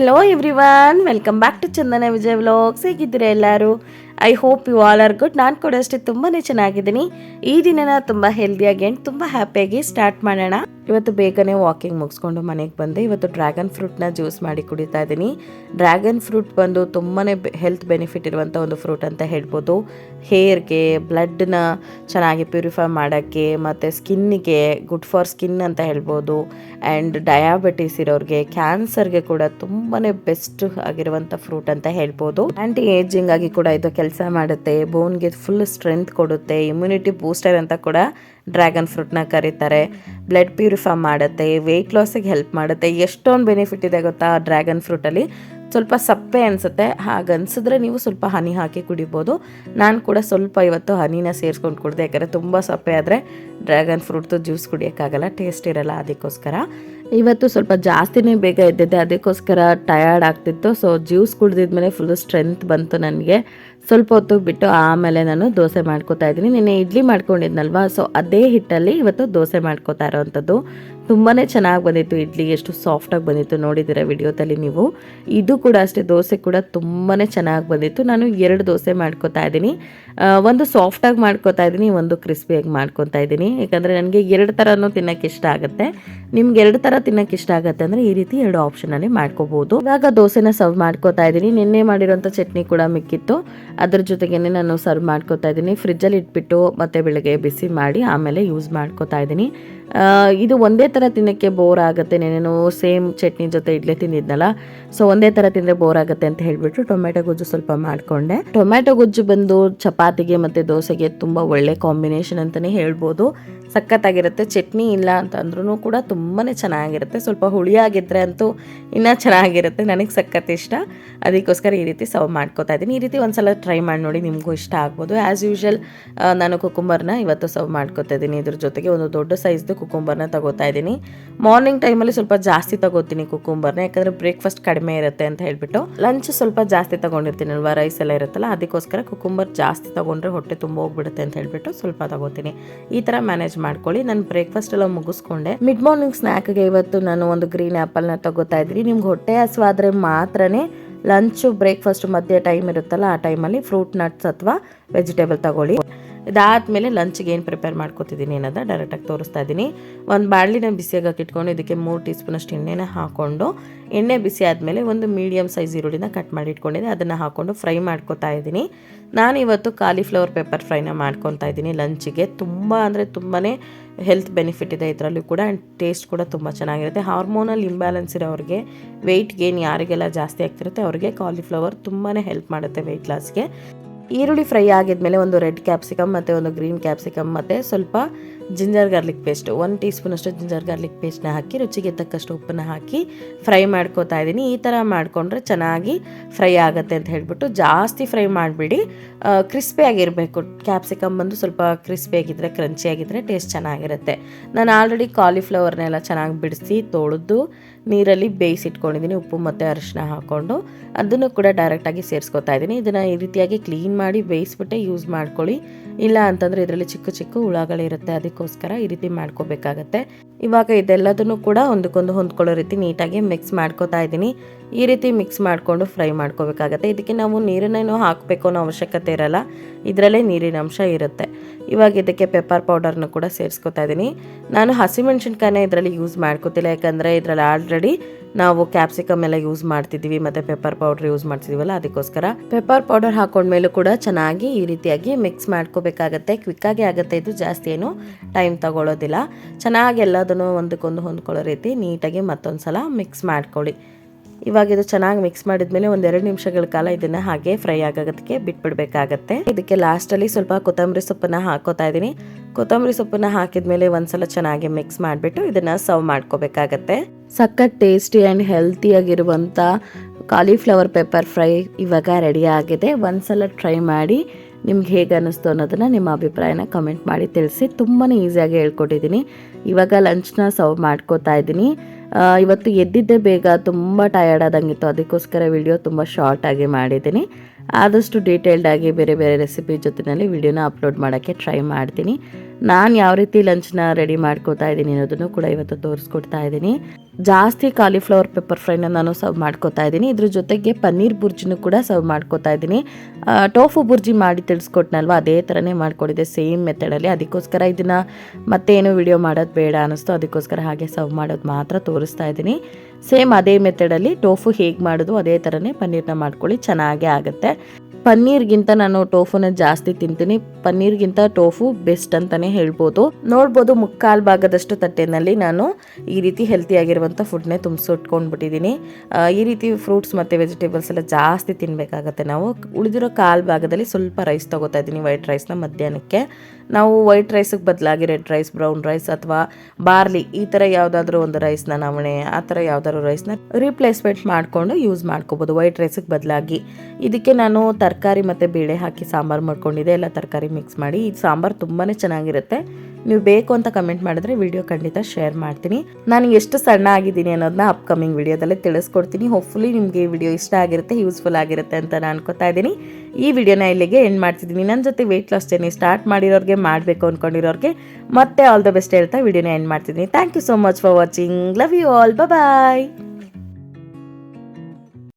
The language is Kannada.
Hello everyone welcome back to Chandana Vijay vlogs ಹೇಗಿದ್ದೀರಾ ಎಲ್ಲರೂ? I hope you all are good ನಾನು ಕೂಡ ಅಷ್ಟೇ ತುಂಬಾ ಚೆನ್ನಾಗಿದ್ದೀನಿ. ಈ ದಿನನ ತುಂಬ ಹೆಲ್ದಿಯಾಗಿ ಆ್ಯಂಡ್ ತುಂಬ ಹ್ಯಾಪಿಯಾಗಿ ಸ್ಟಾರ್ಟ್ ಮಾಡೋಣ. ಇವತ್ತು ಬೇಗನೆ ವಾಕಿಂಗ್ ಮುಗಿಸ್ಕೊಂಡು ಮನೆಗೆ ಬಂದೆ. ಇವತ್ತು ಡ್ರ್ಯಾಗನ್ ಫ್ರೂಟ್ನ ಜ್ಯೂಸ್ ಮಾಡಿ ಕುಡಿತಾ ಇದ್ದೀನಿ. ಡ್ರ್ಯಾಗನ್ ಫ್ರೂಟ್ ಬಂದು ತುಂಬಾ ಹೆಲ್ತ್ ಬೆನಿಫಿಟ್ ಇರುವಂಥ ಒಂದು ಫ್ರೂಟ್ ಅಂತ ಹೇಳ್ಬೋದು. ಹೇರ್ಗೆ ಬ್ಲಡ್ನ ಚೆನ್ನಾಗಿ ಪ್ಯೂರಿಫೈ ಮಾಡೋಕ್ಕೆ, ಮತ್ತು ಸ್ಕಿನ್ನಿಗೆ ಗುಡ್ ಫಾರ್ ಸ್ಕಿನ್ ಅಂತ ಹೇಳ್ಬೋದು. ಆ್ಯಂಡ್ ಡಯಾಬಿಟಿಸ್ ಇರೋರಿಗೆ ಕ್ಯಾನ್ಸರ್ಗೆ ಕೂಡ ತುಂಬಾ ಬೆಸ್ಟ್ ಆಗಿರುವಂಥ ಫ್ರೂಟ್ ಅಂತ ಹೇಳ್ಬೋದು. ಆ್ಯಂಟಿ ಏಜಿಂಗ್ ಆಗಿ ಕೂಡ ಇದು ಕೆಲಸ ಮಾಡುತ್ತೆ. ಬೋನ್ಗೆ ಫುಲ್ ಸ್ಟ್ರೆಂತ್ ಕೊಡುತ್ತೆ. ಇಮ್ಯುನಿಟಿ ಬೂಸ್ಟರ್ ಅಂತ ಕೂಡ ಡ್ರ್ಯಾಗನ್ ಫ್ರೂಟ್ನ ಕರೀತಾರೆ. ಬ್ಲಡ್ ಪ್ಯೂರಿಫೈ ಮಾಡುತ್ತೆ ವೆಯ್ಟ್ ಲಾಸಿಗೆ ಹೆಲ್ಪ್ ಮಾಡುತ್ತೆ. ಎಷ್ಟೊಂದು ಬೆನಿಫಿಟ್ ಇದೆ ಗೊತ್ತಾ ಡ್ರ್ಯಾಗನ್ ಫ್ರೂಟಲ್ಲಿ? ಸ್ವಲ್ಪ ಸಪ್ಪೆ ಅನಿಸುತ್ತೆ ಹಾಗನ್ಸಿದ್ರೆ ನೀವು ಸ್ವಲ್ಪ ಹನಿ ಹಾಕಿ ಕುಡಿಬೋದು. ನಾನು ಕೂಡ ಸ್ವಲ್ಪ ಇವತ್ತು ಹನಿನ ಸೇರಿಸ್ಕೊಂಡು ಕುಡಿದೆ, ಯಾಕಂದರೆ ತುಂಬ ಸಪ್ಪೆ ಆದರೆ ಡ್ರ್ಯಾಗನ್ ಫ್ರೂಟ್ದು ಜ್ಯೂಸ್ ಕುಡಿಯೋಕ್ಕಾಗಲ್ಲ ಟೇಸ್ಟ್ ಇರಲ್ಲ ಅದಕ್ಕೋಸ್ಕರ. ಇವತ್ತು ಸ್ವಲ್ಪ ಜಾಸ್ತಿನೇ ಬೇಗ ಇದ್ದಿದ್ದೆ ಅದಕ್ಕೋಸ್ಕರ ಟಯರ್ಡ್ ಆಗ್ತಿತ್ತು. ಸೊ ಜ್ಯೂಸ್ ಕುಡಿದಿದ್ಮೇಲೆ ಫುಲ್ಲು ಸ್ಟ್ರೆಂತ್ ಬಂತು ನನಗೆ. ಸ್ವಲ್ಪ ಹೊತ್ತು ಬಿಟ್ಟು ಆಮೇಲೆ ನಾನು ದೋಸೆ ಮಾಡ್ಕೋತಾ ಇದ್ದೀನಿ. ನಿನ್ನೆ ಇಡ್ಲಿ ಮಾಡ್ಕೊಂಡಿದ್ನಲ್ವಾ? ಸೊ ಅದೇ ಹಿಟ್ಟಲ್ಲಿ ಇವತ್ತು ದೋಸೆ ಮಾಡ್ಕೋತಾ ಇರೋವಂಥದ್ದು. ತುಂಬಾ ಚೆನ್ನಾಗಿ ಬಂದಿತ್ತು, ಇಡ್ಲಿ ಎಷ್ಟು ಸಾಫ್ಟಾಗಿ ಬಂದಿತ್ತು ನೋಡಿದ್ದೀರ ವಿಡಿಯೋದಲ್ಲಿ ನೀವು. ಇದು ಕೂಡ ಅಷ್ಟೇ, ದೋಸೆ ಕೂಡ ತುಂಬಾ ಚೆನ್ನಾಗಿ ಬಂದಿತ್ತು. ನಾನು ಎರಡು ದೋಸೆ ಮಾಡ್ಕೋತಾ ಇದ್ದೀನಿ. ಒಂದು ಸಾಫ್ಟಾಗಿ ಮಾಡ್ಕೋತಾ ಇದ್ದೀನಿ, ಒಂದು ಕ್ರಿಸ್ಪಿಯಾಗಿ ಮಾಡ್ಕೊತಾ ಇದ್ದೀನಿ. ಯಾಕಂದರೆ ನನಗೆ ಎರಡು ಥರನೂ ತಿನ್ನೋಕ್ಕೆ ಇಷ್ಟ ಆಗುತ್ತೆ. ನಿಮ್ಗೆ ಎರಡು ಥರ ತಿನ್ನೋಕ್ಕೆ ಇಷ್ಟ ಆಗುತ್ತೆ ಅಂದರೆ ಈ ರೀತಿ ಎರಡು ಆಪ್ಷನಲ್ಲಿ ಮಾಡ್ಕೋಬೋದು. ಇವಾಗ ದೋಸೆನ ಸರ್ವ್ ಮಾಡ್ಕೋತಾ ಇದ್ದೀನಿ. ನಿನ್ನೆ ಮಾಡಿರೋಂಥ ಚಟ್ನಿ ಕೂಡ ಮಿಕ್ಕಿತ್ತು. ಅದ್ರ ಜೊತೆಗೇನೆ ನಾನು ಸರ್ವ್ ಮಾಡ್ಕೋತಾ ಇದ್ದೀನಿ. ಫ್ರಿಜ್ಜಲ್ಲಿ ಇಟ್ಬಿಟ್ಟು ಮತ್ತೆ ಬೆಳಗ್ಗೆ ಬಿಸಿ ಮಾಡಿ ಆಮೇಲೆ ಯೂಸ್ ಮಾಡ್ಕೋತಾ ಇದ್ದೀನಿ. ಇದು ಒಂದೇ ತಿನ್ನೋಕ್ಕೆ ಬೋರ್ ಆಗುತ್ತೆ. ನೇನೇನು ಸೇಮ್ ಚಟ್ನಿ ಜೊತೆ ಇಡ್ಲಿ ತಿಂದಿದ್ನಲ್ಲ ಸೊ ಒಂದೇ ಥರ ತಿಂದರೆ ಬೋರ್ ಆಗುತ್ತೆ ಅಂತ ಹೇಳಿಬಿಟ್ಟು ಟೊಮೆಟೊ ಗೊಜ್ಜು ಸ್ವಲ್ಪ ಮಾಡಿಕೊಂಡೆ. ಟೊಮೆಟೊ ಗೊಜ್ಜು ಬಂದು ಚಪಾತಿಗೆ ಮತ್ತು ದೋಸೆಗೆ ತುಂಬ ಒಳ್ಳೆ ಕಾಂಬಿನೇಷನ್ ಅಂತಲೇ ಹೇಳ್ಬೋದು. ಸಖತ್ತಾಗಿರುತ್ತೆ. ಚಟ್ನಿ ಇಲ್ಲ ಅಂತಂದ್ರೂ ಕೂಡ ತುಂಬಾ ಚೆನ್ನಾಗಿರುತ್ತೆ. ಸ್ವಲ್ಪ ಹುಳಿಯಾಗಿದ್ದರೆ ಅಂತೂ ಇನ್ನೂ ಚೆನ್ನಾಗಿರುತ್ತೆ. ನನಗೆ ಸಖತ್ ಇಷ್ಟ. ಅದಕ್ಕೋಸ್ಕರ ಈ ರೀತಿ ಸರ್ವ್ ಮಾಡ್ಕೋತಾ ಇದ್ದೀನಿ. ಈ ರೀತಿ ಒಂದ್ಸಲ ಟ್ರೈ ಮಾಡಿ ನೋಡಿ ನಿಮಗೂ ಇಷ್ಟ ಆಗ್ಬೋದು. ಆ್ಯಸ್ ಯೂಶಲ್ ನಾನು ಕುಕುಂಬರ್ನ ಇವತ್ತು ಸರ್ವ್ ಮಾಡ್ಕೋತಾ ಇದ್ದೀನಿ. ಇದ್ರ ಜೊತೆಗೆ ಒಂದು ದೊಡ್ಡ ಸೈಜ್ದು ಕುಕುಂಬರ್ನ ತಗೋತಾ ಇದ್ದೀನಿ. ಮಾರ್ನಿಂಗ್ ಟೈಮಲ್ಲಿ ಸ್ವಲ್ಪ ಜಾಸ್ತಿ ತಗೋತೀನಿ ಕುಕುಂಬರ್ನ ಯಾಕಂದರೆ ಬ್ರೇಕ್ಫಾಸ್ಟ್ ಕಡಿಮೆ ಇರುತ್ತೆ ಅಂತ ಹೇಳ್ಬಿಟ್ಟು. ಲಂಚ್ ಸ್ವಲ್ಪ ಜಾಸ್ತಿ ತಗೊಂಡಿರ್ತೀನಿ ಅಲ್ವಾ ರೈಸ್ ಎಲ್ಲ ಇರುತ್ತಲ್ಲ, ಅದಕ್ಕೋಸ್ಕರ ಕುಕುಂಬರ್ ಜಾಸ್ತಿ ತೊಗೊಂಡ್ರೆ ಹೊಟ್ಟೆ ತುಂಬ ಹೋಗ್ಬಿಡುತ್ತೆ ಅಂತ ಹೇಳ್ಬಿಟ್ಟು ಸ್ವಲ್ಪ ತಗೋತೀನಿ. ಈ ಥರ ಮ್ಯಾನೇಜ್ ಮಾಡ್ಕೊಳ್ಳಿ. ನಾನು ಬ್ರೇಕ್ಫಾಸ್ಟ್ ಎಲ್ಲ ಮುಗಿಸ್ಕೊಂಡೆ. ಮಿಡ್ ಮಾರ್ನಿಂಗ್ ಸ್ನ್ಯಾಕ್ಗೆ ಇವತ್ತು ನಾನು ಒಂದು ಗ್ರೀನ್ ಆ್ಯಪಲ್ನ ತಗೋತಾ ಇದ್ದೀನಿ. ನಿಮ್ಗೆ ಹೊಟ್ಟೆ ಹಸುವಾದ್ರೆ ಮಾತ್ರನೇ ಲಂಚು ಬ್ರೇಕ್ಫಾಸ್ಟ್ ಮಧ್ಯೆ ಟೈಮ್ ಇರುತ್ತಲ್ಲ, ಆ ಟೈಮಲ್ಲಿ ಫ್ರೂಟ್ ನಟ್ಸ್ ಅಥವಾ ವೆಜಿಟೇಬಲ್ ತಗೊಳ್ಳಿ. ಇದಾದಮೇಲೆ ಲಂಚ್ಗೆ ಏನು ಪ್ರಿಪೇರ್ ಮಾಡ್ಕೊತಿದ್ದೀನಿ ಅನ್ನೋದು ಡೈರೆಕ್ಟಾಗಿ ತೋರಿಸ್ತಾ ಇದ್ದೀನಿ ಒಂದು ಬಾಣಲಿನ ಬಿಸಿಯಾಗಕ್ಕೆ ಇಟ್ಕೊಂಡು ಇದಕ್ಕೆ ಮೂರು ಟೀ ಸ್ಪೂನಷ್ಟು ಎಣ್ಣೆನ ಹಾಕ್ಕೊಂಡು ಎಣ್ಣೆ ಬಿಸಿ ಆದಮೇಲೆ ಒಂದು ಮೀಡಿಯಮ್ ಸೈಜ್ ಈರುಳ್ಳಿನ ಕಟ್ ಮಾಡಿ ಇಟ್ಕೊಂಡಿದ್ದೆ. ಅದನ್ನು ಹಾಕ್ಕೊಂಡು ಫ್ರೈ ಮಾಡ್ಕೊತಾ ಇದ್ದೀನಿ ನಾನು ಇವತ್ತು ಕಾಲಿಫ್ಲವರ್ ಪೇಪರ್ ಫ್ರೈನ ಮಾಡ್ಕೊತಾ ಇದ್ದೀನಿ ಲಂಚಿಗೆ ತುಂಬ ಅಂದರೆ ತುಂಬಾ ಹೆಲ್ತ್ ಬೆನಿಫಿಟ್ ಇದೆ ಇದರಲ್ಲೂ ಕೂಡ ಆ್ಯಂಡ್ ಟೇಸ್ಟ್ ಕೂಡ ತುಂಬ ಚೆನ್ನಾಗಿರುತ್ತೆ. ಹಾರ್ಮೋನಲ್ ಇಂಬ್ಯಾಲೆನ್ಸ್ ಇರೋರಿಗೆ ವೆಯ್ಟ್ ಗೇನ್ ಯಾರಿಗೆಲ್ಲ ಜಾಸ್ತಿ ಆಗ್ತಿರುತ್ತೆ ಅವ್ರಿಗೆ ಕಾಲಿಫ್ಲವರ್ ತುಂಬಾ ಹೆಲ್ಪ್ ಮಾಡುತ್ತೆ ವೆಯ್ಟ್ ಲಾಸ್ಗೆ ಈರುಳ್ಳಿ ಫ್ರೈ ಆಗಿದ್ಮೇಲೆ ಒಂದು ರೆಡ್ ಕ್ಯಾಪ್ಸಿಕಮ್ ಮತ್ತು ಒಂದು ಗ್ರೀನ್ ಕ್ಯಾಪ್ಸಿಕಮ್ ಮತ್ತು ಸ್ವಲ್ಪ ginger garlic paste. One tea ಸ್ಪೂನಷ್ಟು ಜಿಂಜರ್ ಗಾರ್ಲಿಕ್ ಪೇಸ್ಟ್ನ ಹಾಕಿ, ರುಚಿಗೆ ತಕ್ಕಷ್ಟು ಉಪ್ಪನ್ನು ಹಾಕಿ ಫ್ರೈ ಮಾಡ್ಕೋತಾ ಇದ್ದೀನಿ ಈ ಥರ ಮಾಡಿಕೊಂಡ್ರೆ ಚೆನ್ನಾಗಿ ಫ್ರೈ ಆಗುತ್ತೆ ಅಂತ ಹೇಳಿಬಿಟ್ಟು ಜಾಸ್ತಿ ಫ್ರೈ ಮಾಡಿಬಿಡಿ. ಕ್ರಿಸ್ಪಿಯಾಗಿರಬೇಕು ಕ್ಯಾಪ್ಸಿಕಮ್ ಬಂದು ಸ್ವಲ್ಪ ಕ್ರಿಸ್ಪಿಯಾಗಿದ್ದರೆ ಕ್ರಂಚಿಯಾಗಿದ್ದರೆ ಟೇಸ್ಟ್ ಚೆನ್ನಾಗಿರುತ್ತೆ. ನಾನು ಆಲ್ರೆಡಿ ಕಾಲಿಫ್ಲವರ್ನೆಲ್ಲ ಚೆನ್ನಾಗಿ ಬಿಡಿಸಿ ತೊಳೆದು ನೀರಲ್ಲಿ ಬೇಯಿಸಿಟ್ಕೊಂಡಿದ್ದೀನಿ ಉಪ್ಪು ಮತ್ತು ಅರಿಶಿನ ಹಾಕ್ಕೊಂಡು ಅದನ್ನು ಕೂಡ ಡೈರೆಕ್ಟಾಗಿ ಸೇರಿಸ್ಕೊತಾ ಇದ್ದೀನಿ ಇದನ್ನು ಈ ರೀತಿಯಾಗಿ ಕ್ಲೀನ್ ಮಾಡಿ ಬೇಯಿಸ್ಬಿಟ್ಟೆ ಯೂಸ್ ಮಾಡ್ಕೊಳ್ಳಿ. ಇಲ್ಲ ಅಂತಂದರೆ ಇದರಲ್ಲಿ ಚಿಕ್ಕ ಚಿಕ್ಕ ಹುಳಗಳಿರುತ್ತೆ ಅದಕ್ಕೋಸ್ಕರ ಈ ರೀತಿ ಮಾಡ್ಕೋಬೇಕಾಗತ್ತೆ. ಇವಾಗ ಇದೆಲ್ಲದನ್ನು ಕೂಡ ಒಂದಕ್ಕೊಂದು ಹೊಂದ್ಕೊಳ್ಳೋ ರೀತಿ ನೀಟಾಗಿ ಮಿಕ್ಸ್ ಮಾಡ್ಕೋತಾ ಇದ್ದೀನಿ. ಈ ರೀತಿ ಮಿಕ್ಸ್ ಮಾಡಿಕೊಂಡು ಫ್ರೈ ಮಾಡ್ಕೋಬೇಕಾಗತ್ತೆ. ಇದಕ್ಕೆ ನಾವು ನೀರನ್ನೇನು ಹಾಕಬೇಕು ಅನ್ನೋ ಅವಶ್ಯಕತೆ ಇರಲ್ಲ. ಇದರಲ್ಲೇ ನೀರಿನ ಅಂಶ ಇರುತ್ತೆ. ಇವಾಗ ಇದಕ್ಕೆ ಪೆಪ್ಪರ್ ಪೌಡರ್ನ ಕೂಡ ಸೇರಿಸ್ಕೊತಾ ಇದ್ದೀನಿ ನಾನು ಹಸಿಮೆಣ್ಸಿನ್ಕಾಯಿನ ಇದರಲ್ಲಿ ಯೂಸ್ ಮಾಡ್ಕೋತಿಲ್ಲ. ಯಾಕಂದರೆ ಇದರಲ್ಲಿ ಆಲ್ರೆಡಿ ನಾವು ಕ್ಯಾಪ್ಸಿಕಮ್ ಎಲ್ಲ ಯೂಸ್ ಮಾಡ್ತಿದ್ದೀವಿ. ಮತ್ತು ಪೆಪ್ಪರ್ ಪೌಡರ್ ಯೂಸ್ ಮಾಡ್ತಿದ್ದೀವಲ್ಲ, ಅದಕ್ಕೋಸ್ಕರ. ಪೆಪ್ಪರ್ ಪೌಡರ್ ಹಾಕೊಂಡ್ಮೇಲೂ ಕೂಡ ಚೆನ್ನಾಗಿ ಈ ರೀತಿಯಾಗಿ ಮಿಕ್ಸ್ ಮಾಡ್ಕೋಬೇಕಾಗತ್ತೆ. ಕ್ವಿಕ್ಕಾಗಿ ಆಗುತ್ತೆ. ಇದು ಜಾಸ್ತಿ ಏನು ಟೈಮ್ ತಗೊಳ್ಳೋದಿಲ್ಲ ಚೆನ್ನಾಗಿ ಎಲ್ಲದನ್ನು ಒಂದಕ್ಕೊಂದು ಹೊಂದ್ಕೊಳ್ಳೋ ರೀತಿ ನೀಟಾಗಿ ಮತ್ತೊಂದು ಸಲ ಮಿಕ್ಸ್ ಮಾಡ್ಕೊಳ್ಳಿ. ಇವಾಗ ಇದು ಚೆನ್ನಾಗಿ ಮಿಕ್ಸ್ ಮಾಡಿದ್ಮೇಲೆ ಎರಡು ನಿಮಿಷಗಳ ಕಾಲ ಇದನ್ನ ಹಾಗೆ ಫ್ರೈ ಆಗೋದಕ್ಕೆ ಬಿಟ್ಬಿಡ್ಬೇಕಾಗತ್ತೆ. ಇದಕ್ಕೆ ಲಾಸ್ಟಲ್ಲಿ ಸ್ವಲ್ಪ ಕೊತ್ತಂಬರಿ ಸೊಪ್ಪನ್ನ ಹಾಕೋತಾ ಇದ್ದೀನಿ. ಕೊತ್ತಂಬರಿ ಸೊಪ್ಪನ್ನ ಹಾಕಿದ್ಮೇಲೆ ಒಂದ್ಸಲ ಚೆನ್ನಾಗಿ ಮಿಕ್ಸ್ ಮಾಡಿಬಿಟ್ಟು ಇದನ್ನ ಸರ್ವ್ ಮಾಡ್ಕೋಬೇಕಾಗತ್ತೆ. ಸಖತ್ ಟೇಸ್ಟಿ ಆ್ಯಂಡ್ ಆಗಿರುವಂತ ಕಾಲಿಫ್ಲವರ್ ಪೆಪ್ಪರ್ ಫ್ರೈ ಇವಾಗ ರೆಡಿ ಆಗಿದೆ. ಒಂದ್ಸಲ ಟ್ರೈ ಮಾಡಿ ನಿಮ್ಗೆ ಹೇಗೆ ಅನ್ನಿಸ್ತು ಅನ್ನೋದನ್ನು ನಿಮ್ಮ ಅಭಿಪ್ರಾಯನ ಕಮೆಂಟ್ ಮಾಡಿ ತಿಳಿಸಿ. ತುಂಬಾ ಈಸಿಯಾಗಿ ಹೇಳ್ಕೊಟ್ಟಿದ್ದೀನಿ. ಇವಾಗ ಲಂಚ್ನ ಸರ್ವ್ ಮಾಡ್ಕೋತಾ ಇದ್ದೀನಿ. ಇವತ್ತು ಎದ್ದಿದ್ದೆ ಬೇಗ ತುಂಬ ಟಯರ್ಡ್ ಆದಂಗಿತ್ತು. ಅದಕ್ಕೋಸ್ಕರ ವಿಡಿಯೋ ತುಂಬ ಶಾರ್ಟ್ ಆಗಿ ಮಾಡಿದ್ದೀನಿ. ಆದಷ್ಟು ಡೀಟೇಲ್ಡಾಗಿ ಬೇರೆ ಬೇರೆ ರೆಸಿಪಿ ಜೊತೆಯಲ್ಲಿ ವಿಡಿಯೋನ ಅಪ್ಲೋಡ್ ಮಾಡೋಕ್ಕೆ ಟ್ರೈ ಮಾಡ್ತೀನಿ. ನಾನು ಯಾವ ರೀತಿ ಲಂಚ್ನ ರೆಡಿ ಮಾಡ್ಕೋತಾ ಇದ್ದೀನಿ ಅನ್ನೋದನ್ನು ಕೂಡ ಇವತ್ತು ತೋರಿಸ್ಕೊಡ್ತಾ ಇದ್ದೀನಿ. ಜಾಸ್ತಿ ಕಾಲಿಫ್ಲವರ್ ಪೆಪ್ಪರ್ ಫ್ರೈನ ನಾನು ಸರ್ವ್ ಮಾಡ್ಕೋತಾ ಇದ್ದೀನಿ. ಇದ್ರ ಜೊತೆಗೆ ಪನ್ನೀರ್ ಬುರ್ಜಿನೂ ಕೂಡ ಸರ್ವ್ ಮಾಡ್ಕೋತಾ ಇದ್ದೀನಿ. ಟೋಫು ಬುರ್ಜಿ ಮಾಡಿ ತಿಳಿಸ್ಕೊಟ್ನಲ್ವ? ಅದೇ ಥರನೇ ಮಾಡ್ಕೊಂಡಿದ್ದೆ ಸೇಮ್ ಮೆಥಡಲ್ಲಿ ಅದಕ್ಕೋಸ್ಕರ ಇದನ್ನು ಮತ್ತೇನು ವಿಡಿಯೋ ಮಾಡೋದು ಬೇಡ ಅನ್ನಿಸ್ತು. ಅದಕ್ಕೋಸ್ಕರ ಹಾಗೆ ಸರ್ವ್ ಮಾಡೋದು ಮಾತ್ರ ತೋರಿಸ್ತಾ ಇದ್ದೀನಿ. ಸೇಮ್ ಅದೇ ಮೆಥಡಲ್ಲಿ ಟೋಫು ಹೇಗೆ ಮಾಡೋದು, ಅದೇ ಥರನೇ ಪನ್ನೀರ್ನ ಮಾಡ್ಕೊಳ್ಳಿ, ಚೆನ್ನಾಗೇ ಆಗುತ್ತೆ. ಪನ್ನೀರ್ಗಿಂತ ನಾನು ಟೋಫುನ ಜಾಸ್ತಿ ತಿಂತೀನಿ. ಪನ್ನೀರ್ಗಿಂತ ಟೋಫು ಬೆಸ್ಟ್ ಅಂತಾನೆ ಹೇಳ್ಬೋದು. ನೋಡ್ಬೋದು ಮುಕ್ಕಾಲು ಭಾಗದಷ್ಟು ತಟ್ಟೆನಲ್ಲಿ ನಾನು ಈ ರೀತಿ ಹೆಲ್ತಿ ಆಗಿರುವಂಥ ಫುಡ್ನೇ ತುಂಬಿಸಿಟ್ಕೊಂಡ್ಬಿಟ್ಟಿದ್ದೀನಿ ಈ ರೀತಿ ಫ್ರೂಟ್ಸ್ ಮತ್ತು ವೆಜಿಟೇಬಲ್ಸ್ ಎಲ್ಲ ಜಾಸ್ತಿ ತಿನ್ನಬೇಕಾಗತ್ತೆ ನಾವು. ಉಳಿದಿರೋ ಕಾಲು ಭಾಗದಲ್ಲಿ ಸ್ವಲ್ಪ ರೈಸ್ ತೊಗೋತಾ ಇದ್ದೀನಿ ವೈಟ್ ರೈಸ್ನ ಮಧ್ಯಾಹ್ನಕ್ಕೆ. ನಾವು ವೈಟ್ ರೈಸಿಗೆ ಬದಲಾಗಿ ರೆಡ್ ರೈಸ್ ಬ್ರೌನ್ ರೈಸ್ ಅಥವಾ ಬಾರ್ಲಿ ಈ ಥರ ಯಾವುದಾದ್ರೂ ಒಂದು ರೈಸ್ನ ನವಣೆ, ಆ ಥರ ಯಾವ್ದಾದ್ರು ರೈಸ್ನ ರೀಪ್ಲೇಸ್ಮೆಂಟ್ ಮಾಡಿಕೊಂಡು ಯೂಸ್ ಮಾಡ್ಕೋಬೋದು. ವೈಟ್ ರೈಸಿಗೆ ಬದಲಾಗಿ. ಇದಕ್ಕೆ ನಾನು ತರಕಾರಿ ಮತ್ತು ಬೇಳೆ ಹಾಕಿ ಸಾಂಬಾರು ಮಾಡ್ಕೊಂಡಿದ್ದೆ. ಎಲ್ಲ ತರಕಾರಿ ಮಿಕ್ಸ್ ಮಾಡಿ. ಈ ಸಾಂಬಾರು ತುಂಬಾ ಚೆನ್ನಾಗಿರುತ್ತೆ. ನೀವು ಬೇಕು ಅಂತ ಕಮೆಂಟ್ ಮಾಡಿದ್ರೆ ವಿಡಿಯೋ ಖಂಡಿತ ಶೇರ್ ಮಾಡ್ತೀನಿ. ನಾನು ಎಷ್ಟು ಸಣ್ಣ ಆಗಿದ್ದೀನಿ ಅನ್ನೋದನ್ನ ಅಪ್ಕಮಿಂಗ್ ವಿಡಿಯೋದಲ್ಲೇ ತಿಳಿಸ್ಕೊಡ್ತೀನಿ. ಹೋಪ್ಫುಲಿ ನಿಮಗೆ ಈ ವಿಡಿಯೋ ಇಷ್ಟ ಆಗಿರುತ್ತೆ ಯೂಸ್ಫುಲ್ ಆಗಿರುತ್ತೆ ಅಂತ ನಾನು ಅನ್ಕೋತಾ ಇದ್ದೀನಿ. ಈ ವಿಡಿಯೋನ ಇಲ್ಲಿಗೆ ಎಂಡ್ ಮಾಡ್ತಿದ್ದೀನಿ. ನನ್ನ ಜೊತೆ ವೆಯ್ಟ್ ಲಾಸ್ ಜರ್ನಿ ಸ್ಟಾರ್ಟ್ ಮಾಡಿರೋರಿಗೆ, ಮಾಡಬೇಕು ಅಂದ್ಕೊಂಡಿರೋರಿಗೆ ಮತ್ತೆ ಆಲ್ ದ ಬೆಸ್ಟ್ ಹೇಳ್ತಾ ವಿಡಿಯೋನ ಎಂಡ್ ಮಾಡ್ತಿದ್ದೀನಿ. Thank you so much for watching love you all bye